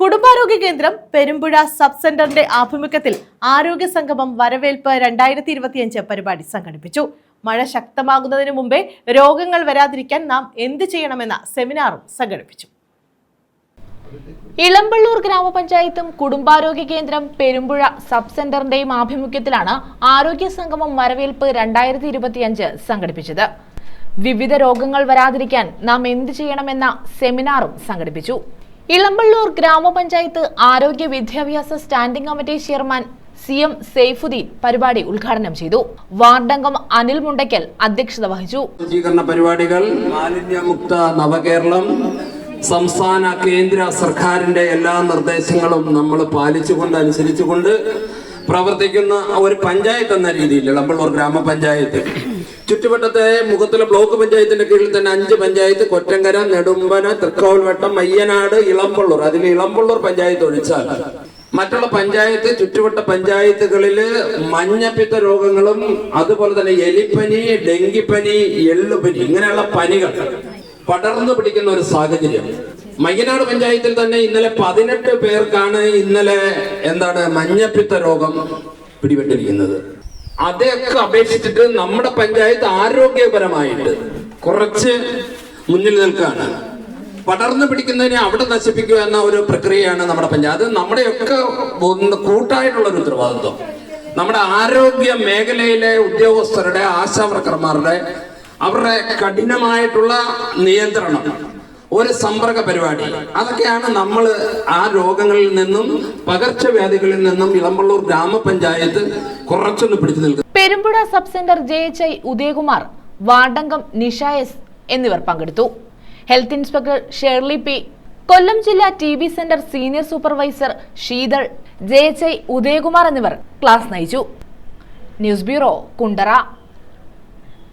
കുടുംബാരോഗ്യ കേന്ദ്രം പെരുമ്പുഴ സബ് സെന്ററിന്റെ ആഭിമുഖ്യത്തിൽ ആരോഗ്യ സംഗമം വരവേൽപ്പ് രണ്ടായിരത്തി ഇരുപത്തിയഞ്ച് പരിപാടി സംഘടിപ്പിച്ചു. മഴ ശക്തമാകുന്നതിന് മുമ്പേ രോഗങ്ങൾ വരാതിരിക്കാൻ നാം എന്ത് ചെയ്യണമെന്ന സെമിനാറും സംഘടിപ്പിച്ചു. ഇളമ്പള്ളൂർ ഗ്രാമപഞ്ചായത്തും കുടുംബാരോഗ്യ കേന്ദ്രം പെരുമ്പുഴ സബ് സെന്ററിന്റെയും ആഭിമുഖ്യത്തിലാണ് ആരോഗ്യ സംഗമം വരവേൽപ്പ് രണ്ടായിരത്തി ഇരുപത്തിയഞ്ച് സംഘടിപ്പിച്ചത്. വിവിധ രോഗങ്ങൾ വരാതിരിക്കാൻ നാം എന്ത് ചെയ്യണമെന്ന സെമിനാറും സംഘടിപ്പിച്ചു. ഇളമ്പള്ളൂർ ഗ്രാമപഞ്ചായത്ത് ആരോഗ്യ വിദ്യാഭ്യാസ standing committee chairman C M Saifudheen പരിപാടി ഉദ്ഘാടനം ചെയ്തു. വാർഡംഗം അനിൽ മുണ്ടയ്ക്കൽ അധ്യക്ഷത വഹിച്ചു. ശുചീകരണ പരിപാടികൾ മാലിന്യമുക്ത നവകേരളം സംസ്ഥാന കേന്ദ്ര സർക്കാരിന്റെ എല്ലാ നിർദ്ദേശങ്ങളും നമ്മൾ പാലിച്ചുകൊണ്ട് അനുസരിച്ചുകൊണ്ട് പ്രവർത്തിക്കുന്ന ഒരു പഞ്ചായത്ത് എന്ന രീതിയിൽ ഇളമ്പള്ളൂർ ഗ്രാമപഞ്ചായത്ത്. ചുറ്റുവട്ടത്തെ മുഖത്തിലെ ബ്ലോക്ക് പഞ്ചായത്തിന്റെ കീഴിൽ തന്നെ അഞ്ച് പഞ്ചായത്ത് കൊറ്റങ്കര നെടുമ്പന തൃക്കോൽവട്ടം മയ്യനാട് ഇളമ്പള്ളൂർ അതിൽ ഇളമ്പള്ളൂർ പഞ്ചായത്ത് ഒഴിച്ചാൽ മറ്റുള്ള പഞ്ചായത്ത് ചുറ്റുവട്ട പഞ്ചായത്തുകളിൽ മഞ്ഞപ്പിത്ത രോഗങ്ങളും അതുപോലെ തന്നെ എലിപ്പനി ഡെങ്കിപ്പനി എള്ളുപനി ഇങ്ങനെയുള്ള പനികൾ പടർന്നു പിടിക്കുന്ന ഒരു സാഹചര്യം. മയ്യനാട് പഞ്ചായത്തിൽ തന്നെ ഇന്നലെ പതിനെട്ട് പേർക്കാണ് ഇന്നലെ എന്താണ് മഞ്ഞപ്പിത്ത രോഗം പിടിപെട്ടിരിക്കുന്നത്. അതൊക്കെ അപേക്ഷിച്ചിട്ട് നമ്മുടെ പഞ്ചായത്ത് ആരോഗ്യപരമായിട്ട് കുറച്ച് മുന്നിൽ നിൽക്കുകയാണ് പടർന്നു പിടിക്കുന്നതിനെ അവിടെ നശിപ്പിക്കുക എന്ന ഒരു പ്രക്രിയയാണ് നമ്മുടെ പഞ്ചായത്ത് നമ്മുടെയൊക്കെ കൂട്ടായിട്ടുള്ള ഒരു ഉത്തരവാദിത്വം. നമ്മുടെ ആരോഗ്യ മേഖലയിലെ ഉദ്യോഗസ്ഥരുടെ ആശാവർക്കർമാരുടെ അവരുടെ കഠിനമായിട്ടുള്ള നിയന്ത്രണം. ഒരു സമ്പർക്ക പരിപാടി. അതൊക്കെയാണ് നമ്മൾ ആ രോഗങ്ങളിൽ നിന്നും പകർച്ചവ്യാധികളിൽ നിന്നും ഇളമ്പള്ളൂർ ഗ്രാമപഞ്ചായത്ത് കുറച്ചൊന്ന് പിടിച്ചു നിൽക്കുന്നത്. Perumpuzha sub centre J H I Udayakumar വാർഡംഗം Nisha S എന്നിവർ പങ്കെടുത്തു. Health inspector Sherly P Kollam ജില്ലാ T B centre senior supervisor Sheethal J H I Udayakumar എന്നിവർ ക്ലാസ് നയിച്ചു. News bureau Kundara.